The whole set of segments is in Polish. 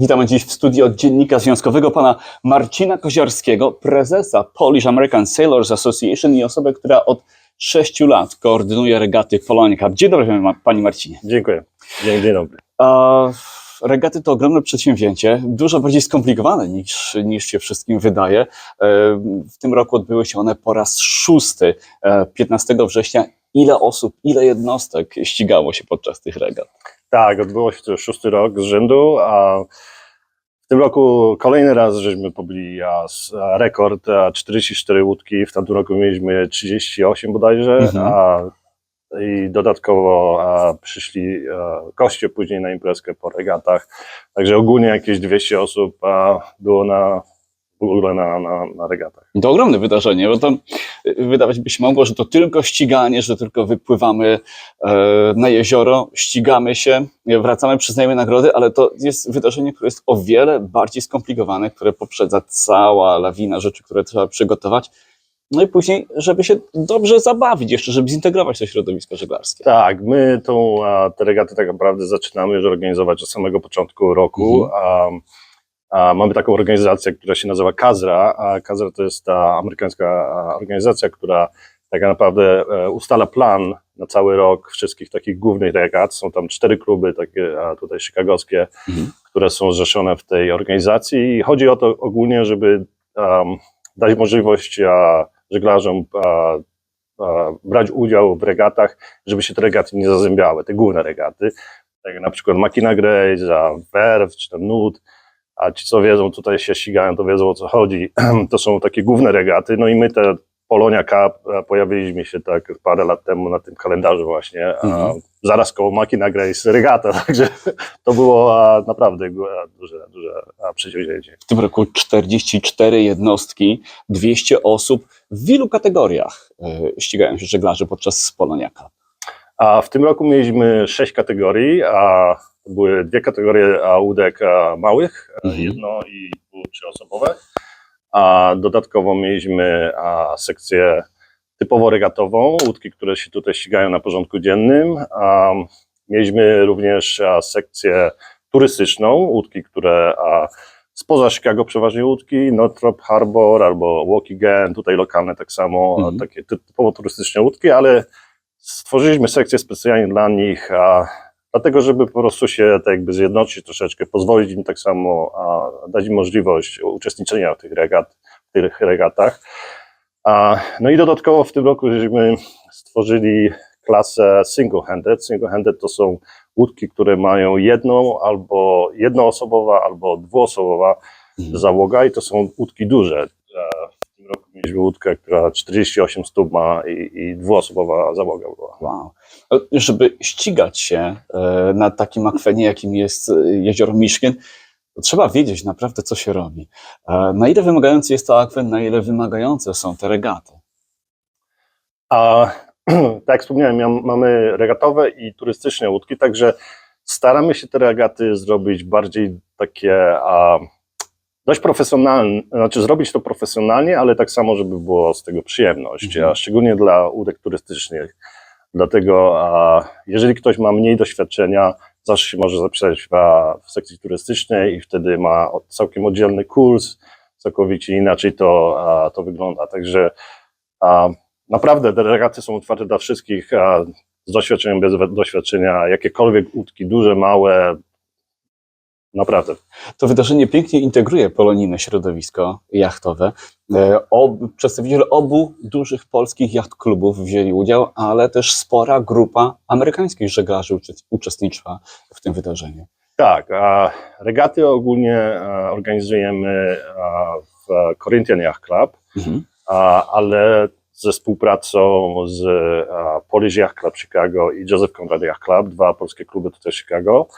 Witamy dziś w studio od dziennika związkowego pana Marcina Koziarskiego, prezesa Polish American Sailors Association i osobę, która od sześciu lat koordynuje regaty Polonia Cup. Dzień dobry, panie Marcinie. Dziękuję. Dzień, dzień dobry. A, regaty to ogromne przedsięwzięcie, dużo bardziej skomplikowane niż, niż się wszystkim wydaje. E, W tym roku odbyły się one po raz szósty, e, 15 września. Ile osób, ile jednostek ścigało się podczas tych regat? Tak, odbyło się to już szósty rok z rzędu, a w tym roku kolejny raz żeśmy pobili a, a, rekord, a 44 łódki, w tamtym roku mieliśmy 38 bodajże, Mhm. a, i dodatkowo a, przyszli a, goście później na imprezkę po regatach, także ogólnie jakieś 200 osób a, było na, w ogóle na, na, na regatach. To ogromne wydarzenie, bo to y, wydawać by się mogło, że to tylko ściganie, że tylko wypływamy e, na jezioro, ścigamy się, wracamy, przyznajemy nagrody, ale to jest wydarzenie, które jest o wiele bardziej skomplikowane, które poprzedza cała lawina rzeczy, które trzeba przygotować. No i później, żeby się dobrze zabawić, jeszcze żeby zintegrować to środowisko żeglarskie. Tak, my tą, a, te regaty tak naprawdę zaczynamy już organizować od samego początku roku. A, a mamy taką organizację, która się nazywa Kazra, Kazra to jest ta amerykańska organizacja, która tak naprawdę e, ustala plan na cały rok wszystkich takich głównych regat. Są tam cztery kluby takie a, tutaj chicagowskie, Mhm. które są zrzeszone w tej organizacji i chodzi o to ogólnie, żeby um, dać możliwość a, żeglarzom a, a, brać udział w regatach, żeby się te regaty nie zazębiały, te główne regaty, tak jak na przykład Makina Grace, a Werf, czy ten Nud, a ci co wiedzą, tutaj się ścigają, to wiedzą o co chodzi, to są takie główne regaty, no i my te Polonia Cup, pojawiliśmy się tak parę lat temu na tym kalendarzu właśnie, Mhm. zaraz koło Makina Grace regata, także to było naprawdę duże, duże przedsięwzięcie. W tym roku 44 jednostki, 200 osób w ilu kategoriach e, ścigają się żeglarze podczas Polonia Cup? A w tym roku mieliśmy sześć kategorii, a to były dwie kategorie łódek małych, Mhm. jedno i dwu trzyosobowe, a dodatkowo mieliśmy sekcję typowo regatową, łódki, które się tutaj ścigają na porządku dziennym. A, mieliśmy również sekcję turystyczną, łódki, które spoza Chicago przeważnie łódki, Northrop Harbor albo Waukegan, tutaj lokalne tak samo, Mhm. takie ty- typowo turystyczne łódki, ale stworzyliśmy sekcję specjalnie dla nich, a, dlatego żeby po prostu się tak jakby zjednoczyć troszeczkę, pozwolić im tak samo, a, dać im możliwość uczestniczenia w tych, regat, w tych regatach. A, no i dodatkowo w tym roku żeśmy stworzyli klasę single-handed. Single-handed to są łódki, które mają jedną albo jednoosobowa, albo dwuosobowa Mhm. załoga i to są łódki duże. E, roku mieliśmy łódkę, która 48 stóp ma i, i dwuosobowa załoga była. Wow. No, Żeby ścigać się e, na takim akwenie, jakim jest e, jezioro Michigan, trzeba wiedzieć naprawdę, co się robi. E, Na ile wymagający jest to akwen, na ile wymagające są te regaty. A tak jak wspomniałem, mamy regatowe i turystyczne łódki, także staramy się te regaty zrobić bardziej takie a, dość profesjonalne, znaczy zrobić to profesjonalnie, ale tak samo, żeby było z tego przyjemność, Mhm. a szczególnie dla łódek turystycznych. Dlatego a, jeżeli ktoś ma mniej doświadczenia, zawsze się może zapisać w, sekcji turystycznej i wtedy ma całkiem oddzielny kurs, całkowicie inaczej to, a, to wygląda. Także a, Naprawdę regaty są otwarte dla wszystkich, a z doświadczeniem, bez doświadczenia, jakiekolwiek łódki, duże, małe, naprawdę. To wydarzenie pięknie integruje polonijne środowisko jachtowe. E, Ob, przedstawiciele obu dużych polskich jacht klubów wzięli udział, ale też spora grupa amerykańskich żeglarzy uczest- uczestniczyła w tym wydarzeniu. Tak, a regaty ogólnie a, organizujemy w Corinthian Yacht Club, Mhm. ale ze współpracą z Polish Yacht Club Chicago i Joseph Conrad Yacht Club, dwa polskie kluby tutaj w Chicago.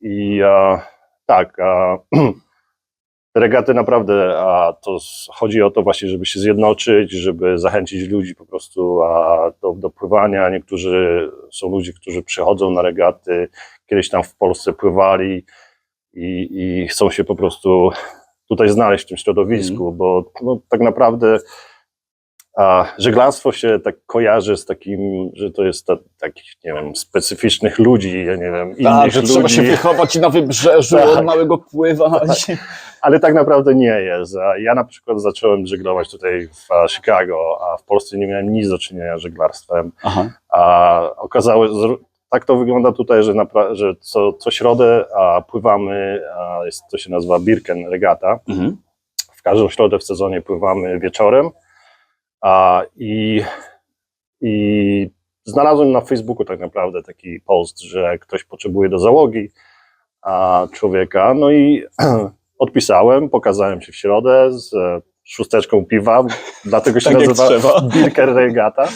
I a, tak, a, regaty naprawdę, a, to chodzi o to właśnie, żeby się zjednoczyć, żeby zachęcić ludzi po prostu a, do, do pływania. Niektórzy są ludzie, którzy przychodzą na regaty, kiedyś tam w Polsce pływali i, i chcą się po prostu tutaj znaleźć w tym środowisku, bo no, tak naprawdę A żeglarstwo się tak kojarzy z takim, że to jest ta, takich, nie wiem, specyficznych ludzi, ja nie wiem, innych Tak, że ludzi. trzeba się wychować na wybrzeżu, Tak. od małego pływać. Ale tak naprawdę nie jest. Ja na przykład zacząłem żeglować tutaj w Chicago, a w Polsce nie miałem nic do czynienia z żeglarstwem. Aha. A okazało się, tak to wygląda tutaj, że, że co, co środę a, pływamy, a, jest, to się nazywa Birken Regata. Mhm. W każdą środę w sezonie pływamy wieczorem. I, I znalazłem na Facebooku tak naprawdę taki post, że ktoś potrzebuje do załogi człowieka. No i odpisałem, pokazałem się w środę z e, szósteczką piwa, dlatego się Tak nazywa. Birker Regata.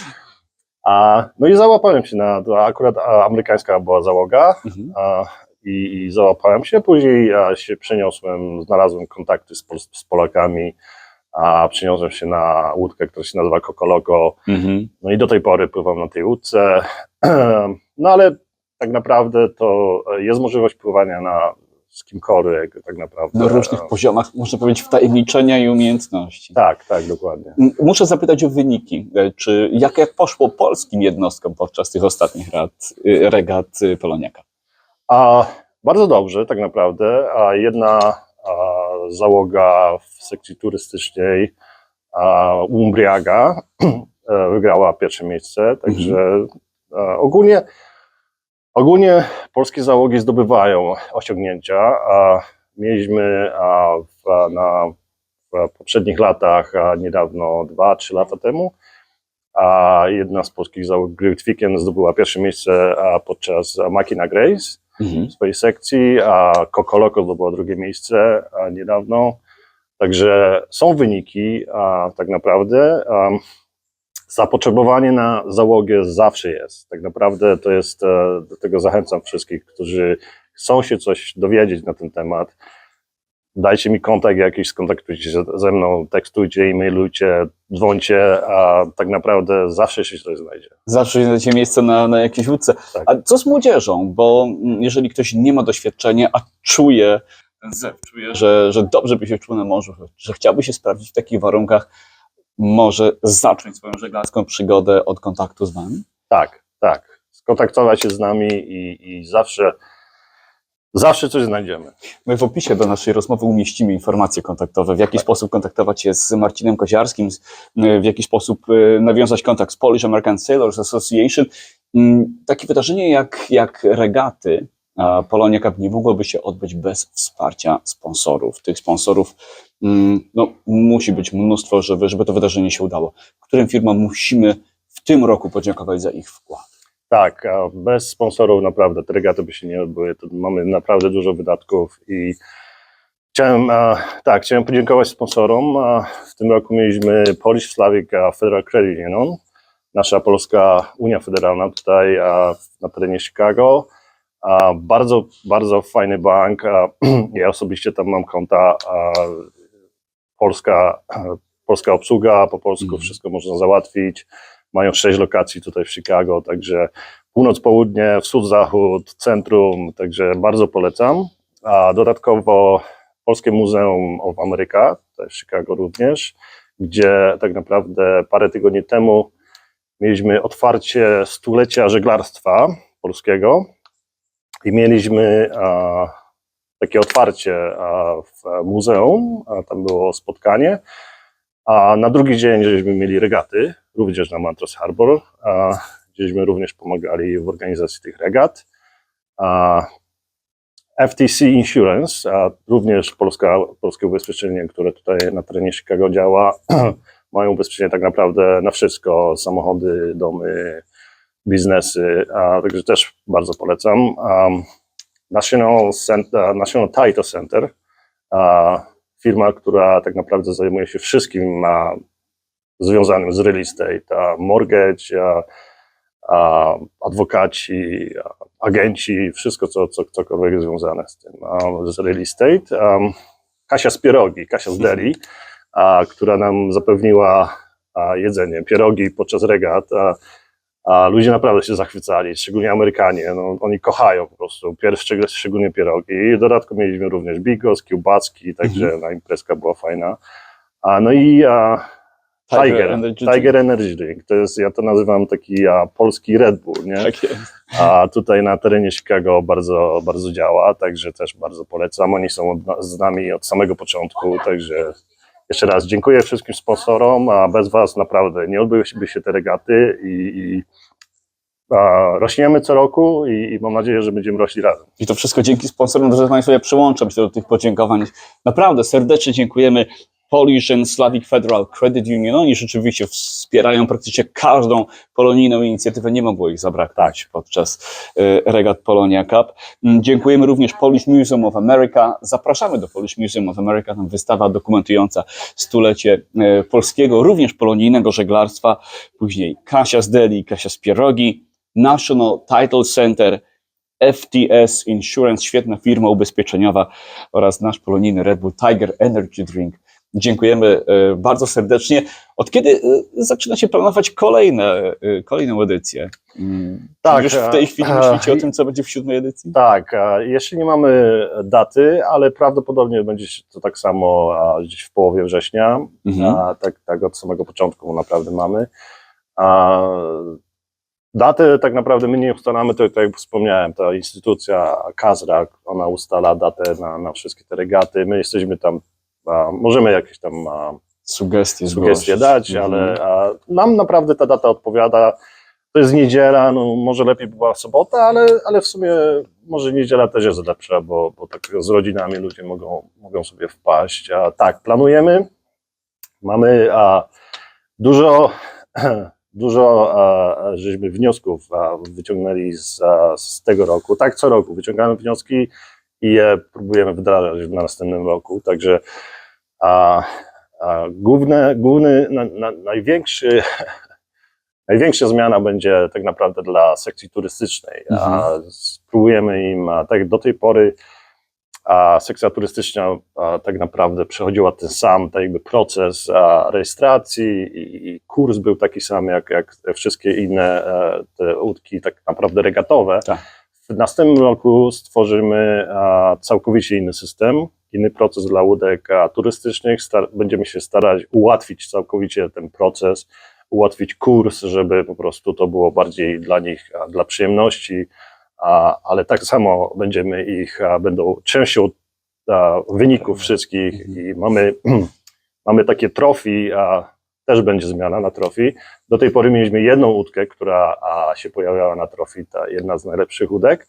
A, no i załapałem się na, to akurat amerykańska była załoga Mhm. a, i, i załapałem się. Później się przeniosłem, znalazłem kontakty z, z Polakami, a przeniosłem się na łódkę, która się nazywa Kokoloko. Mhm. No i do tej pory pływam na tej łódce. No ale tak naprawdę to jest możliwość pływania na z kimkolwiek tak naprawdę. Na różnych poziomach, można powiedzieć, wtajemniczenia i umiejętności. Tak, tak, dokładnie. Muszę zapytać o wyniki. E, Czy jak, jak poszło polskim jednostkom podczas tych ostatnich rad, y, regat y, Poloniaka? A bardzo dobrze, tak naprawdę. A jedna a, załoga w sekcji turystycznej, Umbriaga, e, wygrała pierwsze miejsce. Także e, ogólnie, ogólnie polskie załogi zdobywają osiągnięcia. A mieliśmy w, na, w poprzednich latach, niedawno, dwa, trzy lata temu, a jedna z polskich załóg, Great Weekend, zdobyła pierwsze miejsce podczas Makina Grace Mhm. w swojej sekcji, a Kokoloko zdobyła drugie miejsce niedawno. Także są wyniki, a tak naprawdę a zapotrzebowanie na załogę zawsze jest. Tak naprawdę to jest, e, do tego zachęcam wszystkich, którzy chcą się coś dowiedzieć na ten temat. Dajcie mi kontakt jakiś, skontaktujcie się ze mną, tekstujcie, e-mailujcie, dzwońcie, a tak naprawdę zawsze się coś znajdzie. Zawsze znajdziecie miejsce na, na jakiejś łódce. Tak. A co z młodzieżą? Bo mm, jeżeli ktoś nie ma doświadczenia, a czuje czuje, że, że dobrze by się czuł na morzu, że chciałby się sprawdzić w takich warunkach, może zacząć swoją żeglarską przygodę od kontaktu z wami? Tak, tak. Skontaktować się z nami i, i zawsze, zawsze coś znajdziemy. My w opisie do naszej rozmowy umieścimy informacje kontaktowe, w jaki sposób kontaktować się z Marcinem Koziarskim, w jaki sposób y, nawiązać kontakt z Polish American Sailors Association. Mm, Takie wydarzenie jak, jak regaty Polonia Cup nie mogłoby się odbyć bez wsparcia sponsorów. Tych sponsorów mm, no, musi być mnóstwo, żeby, żeby to wydarzenie się udało. Którym firmom musimy w tym roku podziękować za ich wkład? Tak, a bez sponsorów naprawdę te regaty by się nie odbyły. To mamy naprawdę dużo wydatków i chciałem, a, tak, chciałem podziękować sponsorom. A w tym roku mieliśmy Polish Slavic Federal Credit Union, nasza polska Unia Federalna tutaj a, na terenie Chicago. A, bardzo, bardzo fajny bank. A, ja osobiście tam mam konta. A, polska, polska obsługa, po polsku Mhm. wszystko można załatwić. Mają sześć lokacji tutaj w Chicago, także północ, południe, wschód, zachód, centrum, także bardzo polecam. A dodatkowo Polskie Muzeum of America, jest w Chicago również, gdzie tak naprawdę parę tygodni temu mieliśmy otwarcie stulecia żeglarstwa polskiego i mieliśmy a, takie otwarcie a, w muzeum, a tam było spotkanie, a na drugi dzień żeśmy mieli regaty, również na Montrose Harbor, a, gdzieśmy również pomagali w organizacji tych regat. A, FTC Insurance, a również polska, polskie ubezpieczenie, które tutaj na terenie Chicago działa, mają ubezpieczenie tak naprawdę na wszystko, samochody, domy, biznesy, a, także też bardzo polecam. National, Center, National Title Center, a, firma, która tak naprawdę zajmuje się wszystkim związanym z real estate, a, mortgage, a, a, adwokaci, a, agenci, wszystko, co, co, cokolwiek związane z tym, z real estate. Kasia z Pierogi, Kasia z Deli, która nam zapewniła jedzenie, pierogi podczas regat, a, ludzie naprawdę się zachwycali, szczególnie Amerykanie, no, oni kochają po prostu, pierwsze, szczególnie pierogi. I w dodatku mieliśmy również bigos, kiełbaski, także Mhm. na imprezka była fajna. A, no i a, Tiger, Energy Tiger, Drink. Energy Drink. To jest, ja to nazywam taki a, polski Red Bull, nie? Tak jest. A tutaj na terenie Chicago bardzo, bardzo działa, także też bardzo polecam. Oni są od, z nami od samego początku, także jeszcze raz dziękuję wszystkim sponsorom, a bez Was naprawdę nie odbyłyby się te regaty i, i a, rośniemy co roku i, i mam nadzieję, że będziemy rośli razem. I to wszystko dzięki sponsorom, drodzy Państwo, ja przyłączam się do tych podziękowań. Naprawdę serdecznie dziękujemy Polish and Slavic Federal Credit Union. Oni rzeczywiście wspierają praktycznie każdą polonijną inicjatywę. Nie mogło ich zabraknąć podczas e, regat Polonia Cup. Mm, Dziękujemy również Polish Museum of America. Zapraszamy do Polish Museum of America. Tam wystawa dokumentująca stulecie e, polskiego, również polonijnego żeglarstwa. Później Kasia z Deli, Kasia z Pierogi, National Title Center, FTS Insurance, świetna firma ubezpieczeniowa oraz nasz polonijny Red Bull Tiger Energy Drink. Dziękujemy e, bardzo serdecznie. Od kiedy e, zaczyna się planować kolejne, e, kolejną edycję? Mm, Tak, Już w tej chwili myślicie o tym, co będzie w siódmej edycji? Tak, jeszcze nie mamy daty, ale prawdopodobnie będzie to tak samo gdzieś w połowie września. Mhm. Tak, tak od samego początku naprawdę mamy. A, datę tak naprawdę my nie ustalamy, to tak jak wspomniałem, ta instytucja Kazra, ona ustala datę na, na wszystkie te regaty. My jesteśmy tam, a, możemy jakieś tam a, Sugestie, sugestie dać, Mhm. ale a, nam naprawdę ta data odpowiada. To jest niedziela, no może lepiej by była sobota, ale, ale w sumie może niedziela też jest lepsza, bo, bo tak z rodzinami ludzie mogą, mogą sobie wpaść. A tak, planujemy. Mamy a, dużo, dużo a, żeśmy wniosków a, wyciągnęli z, a, z tego roku. Tak, co roku wyciągamy wnioski i je próbujemy wdrażać na następnym roku. Także a, a główne, główny, na, na, największy, największa zmiana będzie tak naprawdę dla sekcji turystycznej. A spróbujemy im, a tak do tej pory, a sekcja turystyczna a tak naprawdę przechodziła ten sam tak jakby proces a, rejestracji i, i kurs był taki sam jak, jak wszystkie inne e, te łódki tak naprawdę regatowe. Tak. W następnym roku stworzymy całkowicie inny system, inny proces dla łódek turystycznych. Będziemy się starać ułatwić całkowicie ten proces, ułatwić kurs, żeby po prostu to było bardziej dla nich, dla przyjemności, ale tak samo będziemy ich, będą częścią wyników wszystkich i mamy, mamy takie trofi, a też będzie zmiana na trofi. Do tej pory mieliśmy jedną łódkę, która się pojawiała na trofi, ta jedna z najlepszych łódek.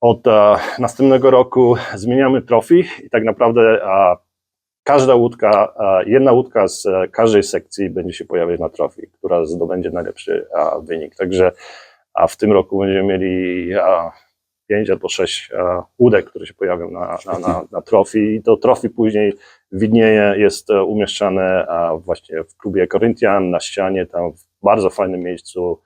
Od a, następnego roku zmieniamy trofi i tak naprawdę każda łódka, jedna łódka z e, każdej sekcji będzie się pojawiać na trofi, która zdobędzie najlepszy wynik. Także w tym roku będziemy mieli pięć albo sześć a, łódek, które się pojawią na, na, na, na trofi i to trofi później widnieje, jest e, umieszczane właśnie w klubie Corinthian na ścianie, tam w bardzo fajnym miejscu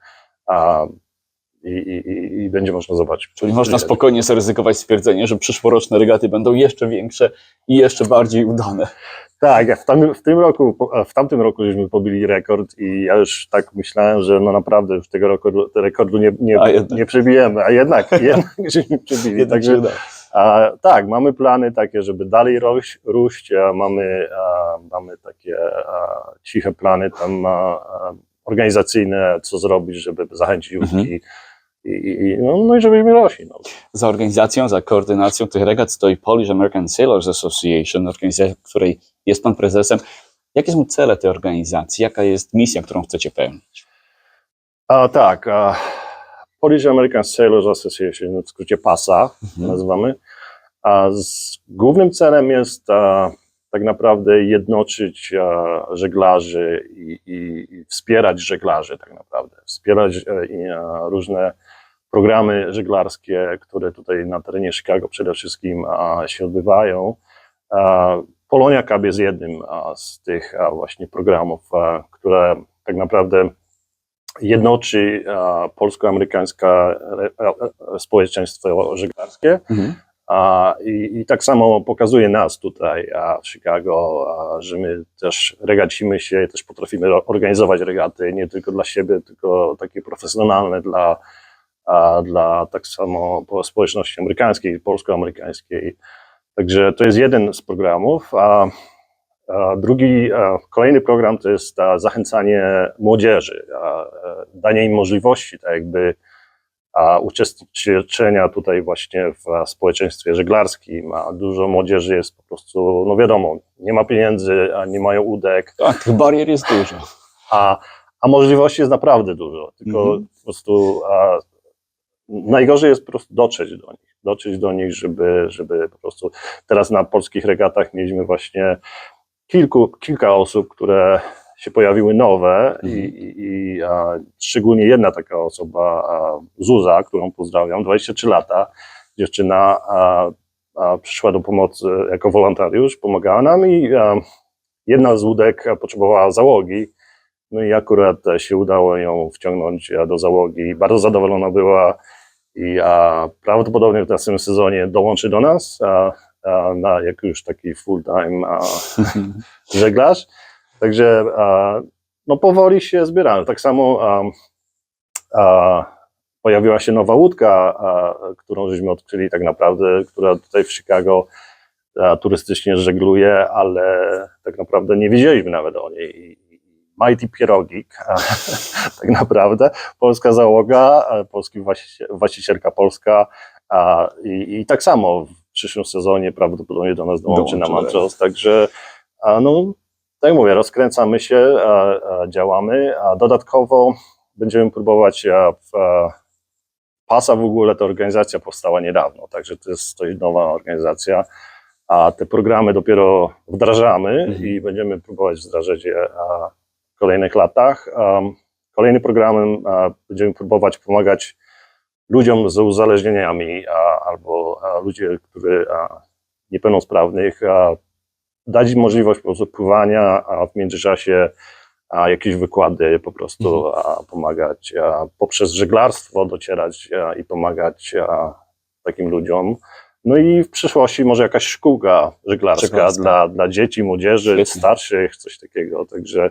i, i, i- będzie można zobaczyć. Czyli można spokojnie zaryzykować stwierdzenie, że przyszłoroczne regaty będą jeszcze większe i jeszcze bardziej udane. Tak, w, tam, w tym roku, w tamtym roku żeśmy pobili rekord i ja już tak myślałem, że no naprawdę już tego rekordu, rekordu nie, nie, A nie przebijemy, a jednak, jednak żeśmy przebili. Jednak Także. A, tak, mamy plany takie, żeby dalej roś, róść, a mamy, a, mamy takie a, ciche plany tam a, organizacyjne, co zrobić, żeby zachęcić Mhm. I, no, no i żebyśmy rośli. No. Za organizacją, za koordynacją tych regat stoi Polish American Sailors Association, organizacja, której jest pan prezesem. Jakie są cele tej organizacji? Jaka jest misja, którą chcecie pełnić? A, tak, a, Polish American Sailors Association, w skrócie PASA Mhm. nazywamy, a z głównym celem jest a, tak naprawdę jednoczyć a, żeglarzy i, i, i wspierać żeglarzy tak naprawdę, wspierać e, a, różne programy żeglarskie, które tutaj na terenie Chicago przede wszystkim się odbywają. Polonia Cup jest jednym z tych właśnie programów, które tak naprawdę jednoczy polsko-amerykańskie e, społeczeństwo żeglarskie. Mhm. I, I tak samo pokazuje nas tutaj a, w Chicago, że my też regacimy się, też potrafimy organizować regaty, nie tylko dla siebie, tylko takie profesjonalne dla, a, dla tak samo po- społeczności amerykańskiej, polsko-amerykańskiej. Także to jest jeden z programów. A, a drugi, a kolejny program to jest a, zachęcanie młodzieży, a, e, danie im możliwości, tak jakby a, uczestniczenia tutaj właśnie w a, społeczeństwie żeglarskim. A dużo młodzieży jest po prostu, no wiadomo, nie ma pieniędzy, a nie mają łódek, Tak, tych barier jest dużo. a, a możliwości jest naprawdę dużo, tylko Mhm. po prostu a, najgorzej jest po prostu dotrzeć do nich, dotrzeć do nich, żeby, żeby po prostu teraz na polskich regatach mieliśmy właśnie kilku, kilka osób, które się pojawiły nowe i, Mhm. i, i a, szczególnie jedna taka osoba, a, Zuza, którą pozdrawiam, 23 lata, dziewczyna a, a, przyszła do pomocy jako wolontariusz, pomagała nam i a, jedna z łódek potrzebowała załogi, no i akurat się udało ją wciągnąć do załogi. Bardzo zadowolona była i a, prawdopodobnie w następnym sezonie dołączy do nas a, a, na jak już taki full-time żeglarz. Także a, no powoli się zbieramy. Tak samo a, a, pojawiła się nowa łódka, a, którą żeśmy odkryli tak naprawdę, która tutaj w Chicago turystycznie żegluje, ale tak naprawdę nie wiedzieliśmy nawet o niej. I- Mighty Pierogik, a, tak naprawdę, polska załoga, a, polski właściciel, właścicielka polska i, i tak samo w przyszłym sezonie prawdopodobnie do nas dołączy na Dołączy. Mantros, także no, tak jak mówię, rozkręcamy się, działamy, a dodatkowo będziemy próbować w, PASA w ogóle ta organizacja powstała niedawno, także to jest to nowa organizacja, a te programy dopiero wdrażamy Mhm. i będziemy próbować wdrażać je kolejnych latach. Kolejnym programem będziemy próbować pomagać ludziom z uzależnieniami albo ludzie, którzy niepełnosprawnych, dać im możliwość po prostu pływania, a w międzyczasie a, jakieś wykłady po prostu a, pomagać poprzez żeglarstwo docierać i pomagać takim ludziom. No i w przyszłości może jakaś szkółka żeglarska, Żeglarska. Dla, dla dzieci, młodzieży, Świetnie. starszych, coś takiego. Także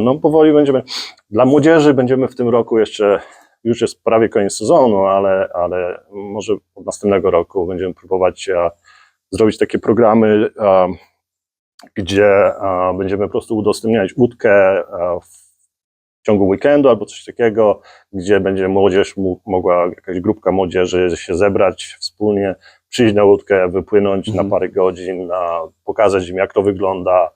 no powoli będziemy. Dla młodzieży będziemy w tym roku jeszcze, już jest prawie koniec sezonu, ale, ale może od następnego roku będziemy próbować zrobić takie programy, gdzie będziemy po prostu udostępniać łódkę w ciągu weekendu albo coś takiego, gdzie będzie młodzież mogła, jakaś grupka młodzieży się zebrać wspólnie, przyjść na łódkę, wypłynąć Mhm. na parę godzin, pokazać im, jak to wygląda,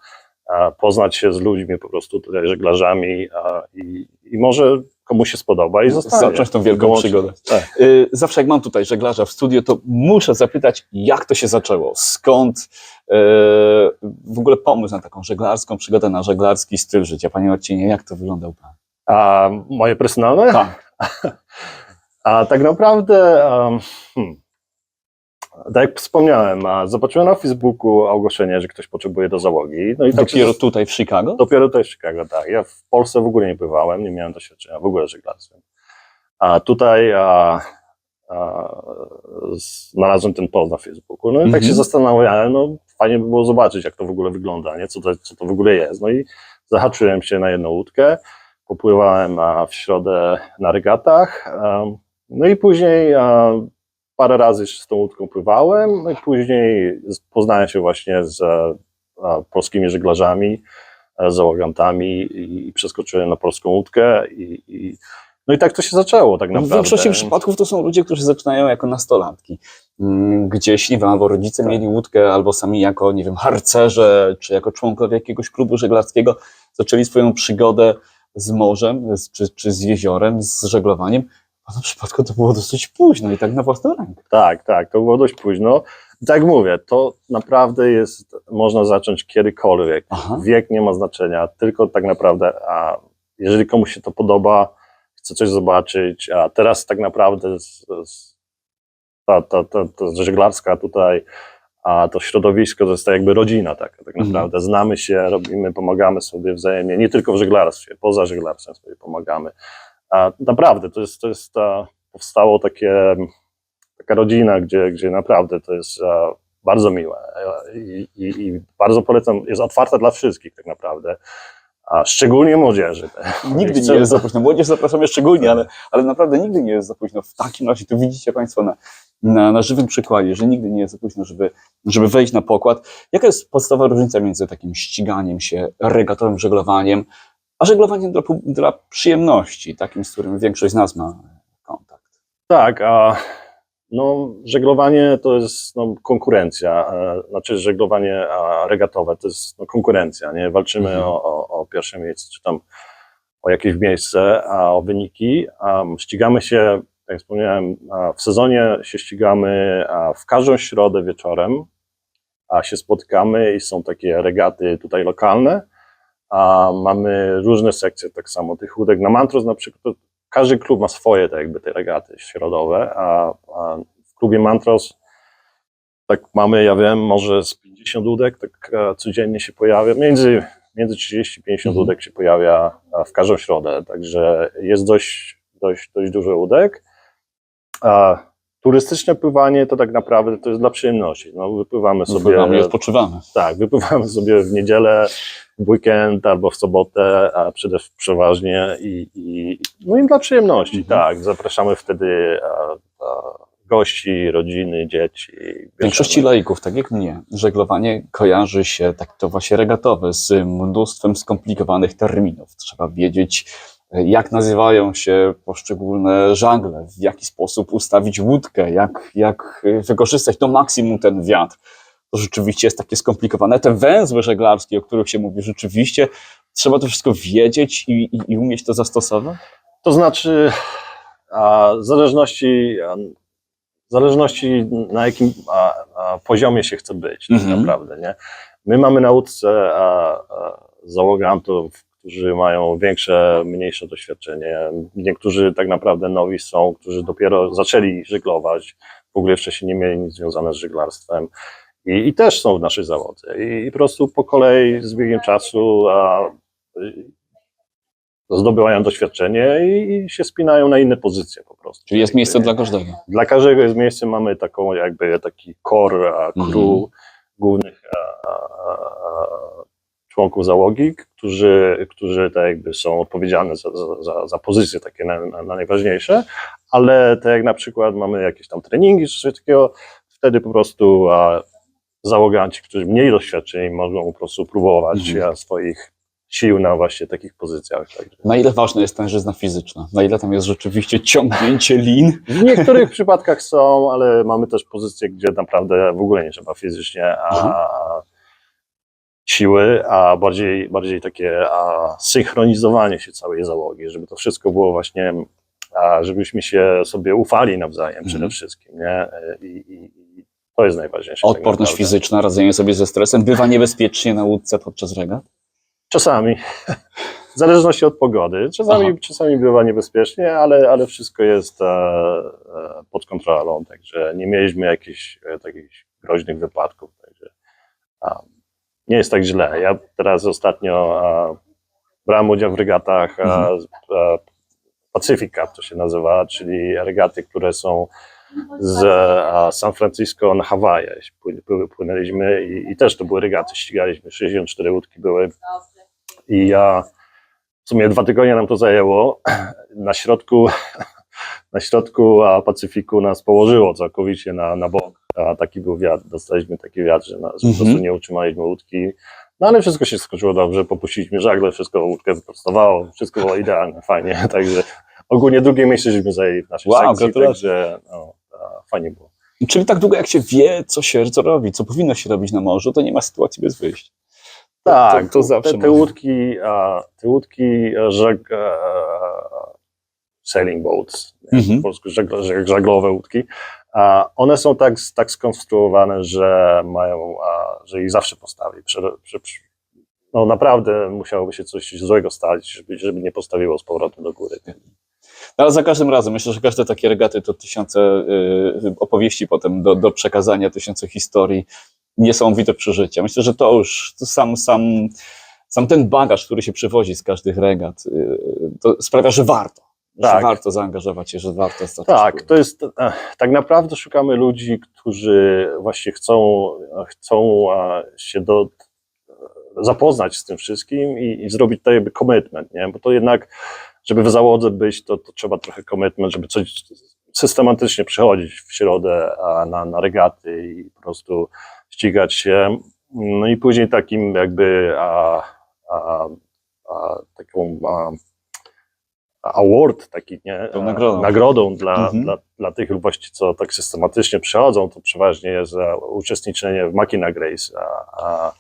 poznać się z ludźmi, po prostu tutaj żeglarzami i, i może komuś się spodoba i zostanie. Zacząć tą wielką przygodę. Tak. Y, Zawsze jak mam tutaj żeglarza w studiu, to muszę zapytać, jak to się zaczęło? Skąd y, w ogóle pomysł na taką żeglarską przygodę, na żeglarski styl życia? Panie Marcinie, jak to wyglądał Pan? A moje personalne? Tak. A tak naprawdę, um, hmm, tak jak wspomniałem, a zobaczyłem na Facebooku ogłoszenie, że ktoś potrzebuje do załogi. No i tak Dopiero się, tutaj w Chicago? dopiero tutaj w Chicago, tak. Ja w Polsce w ogóle nie bywałem, nie miałem doświadczenia w ogóle żeglarstwem. A tutaj a, a, znalazłem ten post na Facebooku. No i tak Mhm. się zastanawiałem, no fajnie by było zobaczyć, jak to w ogóle wygląda, nie? Co, to, co to w ogóle jest. No i zahaczyłem się na jedną łódkę, popływałem a, w środę na regatach, em, no i później a, parę razy jeszcze z tą łódką pływałem, no i później poznałem się właśnie z e, polskimi żeglarzami, e, załogantami i, przeskoczyłem na polską łódkę i, i no i tak to się zaczęło tak W naprawdę. większości przypadków to są ludzie, którzy zaczynają jako nastolatki. Mm, Gdzieś, nie wiem, albo rodzice Tak. mieli łódkę, albo sami jako, nie wiem, harcerze, czy jako członkowie jakiegoś klubu żeglarskiego zaczęli swoją przygodę z morzem, z, czy, czy z jeziorem, z żeglowaniem. W tym przypadku to było dosyć późno i tak na własną rękę. Tak, tak, to było dość późno. Tak mówię, to naprawdę jest, można zacząć kiedykolwiek. Aha. Wiek nie ma znaczenia, tylko tak naprawdę, a jeżeli komuś się to podoba, chce coś zobaczyć, a teraz tak naprawdę z, z, ta, ta, ta, ta żeglarska tutaj, a to środowisko to jest tak jakby rodzina taka, tak Mhm. naprawdę. Znamy się, robimy, pomagamy sobie wzajemnie, nie tylko w żeglarstwie, poza żeglarstwem sobie pomagamy. A naprawdę, to jest, to jest powstało takie, taka rodzina, gdzie, gdzie naprawdę to jest bardzo miłe i, i, i bardzo polecam, jest otwarta dla wszystkich tak naprawdę, a szczególnie młodzieży. Nigdy nie jest za późno. Młodzież zapraszamy szczególnie, ale, ale naprawdę nigdy nie jest za późno. W takim razie to widzicie Państwo na, na, na żywym przykładzie, że nigdy nie jest za późno, żeby, żeby wejść na pokład. Jaka jest podstawowa różnica między takim ściganiem się, regatowym żeglowaniem, a żeglowaniem dla, dla przyjemności, takim, z którym większość z nas ma kontakt? Tak, a no, żeglowanie to jest no, konkurencja, e, znaczy żeglowanie regatowe to jest no, konkurencja, nie? Walczymy Mhm. o, o, o pierwsze miejsce, czy tam o jakieś miejsce, a o wyniki, a ścigamy się, tak jak wspomniałem, w sezonie się ścigamy w każdą środę wieczorem, a się spotykamy i są takie regaty tutaj lokalne, a mamy różne sekcje tak samo tych łódek. Na Mantros na przykład każdy klub ma swoje tak jakby te regaty środowe, a, a w klubie Mantros tak mamy, ja wiem, może z 50 łódek tak e, codziennie się pojawia, między, między 30 i 50 Mhm. łódek się pojawia e, w każdą środę, także jest dość, dość, dość dużo łódek. A turystyczne pływanie to tak naprawdę to jest dla przyjemności. No, wypływamy sobie Wypływamy i odpoczywamy. tak, wypływamy sobie w niedzielę, w weekend albo w sobotę, a przede przeważnie i, i no i dla przyjemności, Mhm. tak. Zapraszamy wtedy a, a, gości, rodziny, dzieci. W większości laików, tak jak mnie, żeglowanie kojarzy się tak to właśnie regatowe z mnóstwem skomplikowanych terminów. Trzeba wiedzieć, jak nazywają się poszczególne żagle, w jaki sposób ustawić łódkę, jak, jak wykorzystać do maksimum ten wiatr. To rzeczywiście jest takie skomplikowane. Te węzły żeglarskie, o których się mówi, rzeczywiście trzeba to wszystko wiedzieć i, i, i umieć to zastosować. To znaczy, w zależności, w zależności na jakim a, a, poziomie się chce być, tak Mhm. naprawdę, nie? My mamy na łódce a, a, załogantów, którzy mają większe, mniejsze doświadczenie. Niektórzy tak naprawdę nowi są, którzy dopiero zaczęli żeglować, w ogóle wcześniej nie mieli nic związane z żeglarstwem. I, I też są w naszej załodze. I, I po prostu po kolei z biegiem czasu a, y, zdobywają doświadczenie i, i się spinają na inne pozycje po prostu. Czyli jest Jakby miejsce dla każdego. dla każdego jest miejsce, mamy taką jakby taki core a, crew Mhm. głównych a, a, członków załogi, którzy, którzy tak jakby są odpowiedzialni za, za- za, pozycje takie na, na, na najważniejsze, ale tak jak na przykład mamy jakieś tam treningi czy coś takiego, wtedy po prostu a, załoganci, którzy mniej doświadczeni mogą po prostu próbować Mhm. a, swoich sił na właśnie takich pozycjach. Także. Na ile ważna jest tężyzna fizyczna? Na ile tam jest rzeczywiście ciągnięcie lin? W niektórych przypadkach są, ale mamy też pozycje, gdzie naprawdę w ogóle nie trzeba fizycznie Mhm. Siły, a bardziej, bardziej takie a, synchronizowanie się całej załogi, żeby to wszystko było właśnie, a, żebyśmy się sobie ufali nawzajem przede Mhm. wszystkim, nie? I, i, to jest najważniejsze. tak Odporność naprawdę. fizyczna, radzenie sobie ze stresem bywa niebezpiecznie na łódce podczas regat? Czasami. W zależności od pogody. Czasami, Aha. czasami bywa niebezpiecznie, ale, ale wszystko jest e, e, pod kontrolą, także nie mieliśmy jakichś e, takich groźnych wypadków. Także a, nie jest tak źle. Ja teraz ostatnio a, brałem udział w regatach a, Mhm. a, Pacific Cup to się nazywa, czyli regaty, które są z San Francisco na Hawaje. Pły- pły- Płynęliśmy i, i też to były regaty, ścigaliśmy, 64 łódki były i ja w sumie dwa tygodnie nam to zajęło. Na środku, na środku a, Pacyfiku nas położyło całkowicie na, na bok. A taki był wiatr, dostaliśmy taki wiatr, że nas, po Mhm. prostu nie utrzymaliśmy łódki. No ale wszystko się skończyło dobrze, popuściliśmy żagle, wszystko łódkę wyprostowało, wszystko było idealnie, fajnie. Także ogólnie drugie miejsce żeśmy zajęli w naszej Wow, sekcji, także no, a, fajnie było. Czyli tak długo jak się wie, co się co robi, co powinno się robić na morzu, to nie ma sytuacji bez. To- Tak, to, to zawsze te, te łódki, a, te łódki e, żeg, e, sailing boats, Mhm. po polsku żegl, żeg, żaglowe łódki, a one są tak, tak skonstruowane, że mają, że ich zawsze postawi. No naprawdę musiałoby się coś złego stać, żeby, żeby nie postawiło z powrotem do góry. No, ale za każdym razem, myślę, że każde takie regaty to tysiące y, opowieści potem do, do przekazania, tysiące historii, niesamowite przeżycia. Myślę, że to już to sam, sam, sam ten bagaż, który się przywozi z każdych regat, y, to sprawia, że warto. Że Tak. warto zaangażować się, że warto zacząć Tak, to jest, tak naprawdę szukamy ludzi, którzy właśnie chcą, chcą się do, zapoznać z tym wszystkim i, i zrobić to jakby commitment, nie? Bo to jednak, żeby w załodze być, to, to trzeba trochę commitment, żeby coś systematycznie przychodzić w środę na, na regaty i po prostu ścigać się. No i później takim jakby a, a, a, taką a, award, taki nie, nagrodą. nagrodą dla, Mhm. dla, dla tych właśnie, co tak systematycznie przychodzą, to przeważnie jest za uczestniczenie w Makina Grace a, a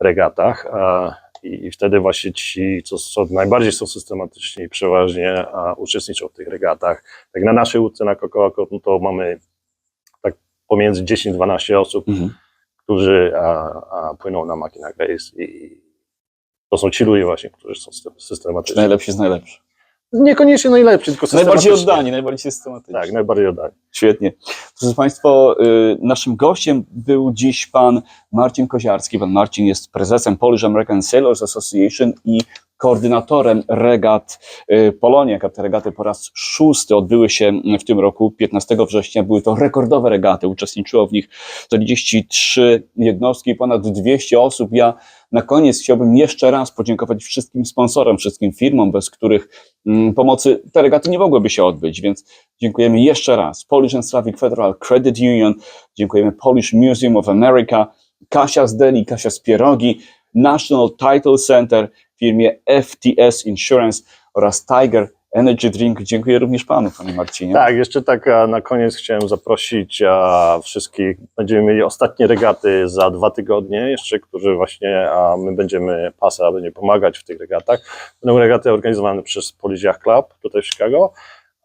regatach. A, i, I wtedy właśnie ci, co, co najbardziej są systematyczni, przeważnie a, uczestniczą w tych regatach. Tak na naszej łódce na Coca-Cola no to mamy tak pomiędzy 10-12 osób, Mhm. którzy a, a, płyną na Makina Grace i to są ci ludzie właśnie, którzy są systematyczni. najlepsi z najlepszych. Niekoniecznie najlepsi, tylko Najbardziej oddani, najbardziej systematyczni. Tak, najbardziej oddani. Świetnie. Drodzy Państwo, y, naszym gościem był dziś pan Marcin Koziarski. Pan Marcin jest prezesem Polish American Sailors Association i koordynatorem regat y, Polonia. Te regaty po raz szósty odbyły się w tym roku, 15 września. Były to rekordowe regaty. Uczestniczyło w nich 43 jednostki, ponad 200 osób. Ja na koniec chciałbym jeszcze raz podziękować wszystkim sponsorom, wszystkim firmom, bez których mm, pomocy te regaty nie mogłyby się odbyć, więc Dziękujemy jeszcze raz Polish and Slavic Federal Credit Union, dziękujemy Polish Museum of America, Kasia z Deli, Kasia z Pierogi, National Title Center, firmie FTS Insurance oraz Tiger Energy Drink. Dziękuję również panu, panie Marcinie. Tak, jeszcze tak na koniec chciałem zaprosić a, wszystkich. Będziemy mieli ostatnie regaty za dwa tygodnie jeszcze, którzy właśnie a, my będziemy PASA będzie pomagać w tych regatach. Będą regaty organizowane przez Polish Yacht Club tutaj w Chicago.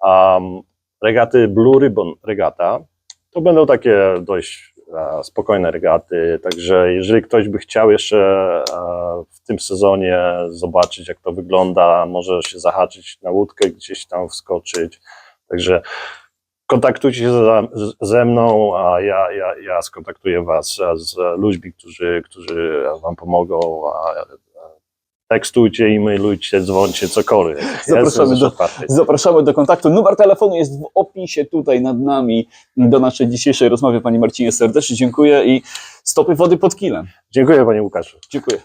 Um, regaty Blue Ribbon Regata. To będą takie dość spokojne regaty, także jeżeli ktoś by chciał jeszcze a, w tym sezonie zobaczyć jak to wygląda, może się zahaczyć na łódkę, gdzieś tam wskoczyć, także kontaktujcie się ze, mną, a ja, ja, ja skontaktuję was z ludźmi, którzy, którzy wam pomogą, tekstujcie, e-mailujcie, dzwońcie, cokolwiek. Zapraszamy do-. Zapraszamy do kontaktu. Numer telefonu jest w opisie tutaj nad nami do naszej dzisiejszej rozmowy. Panie Marcinie, serdecznie dziękuję i stopy wody pod kilem. Dziękuję panie Łukaszu. Dziękuję.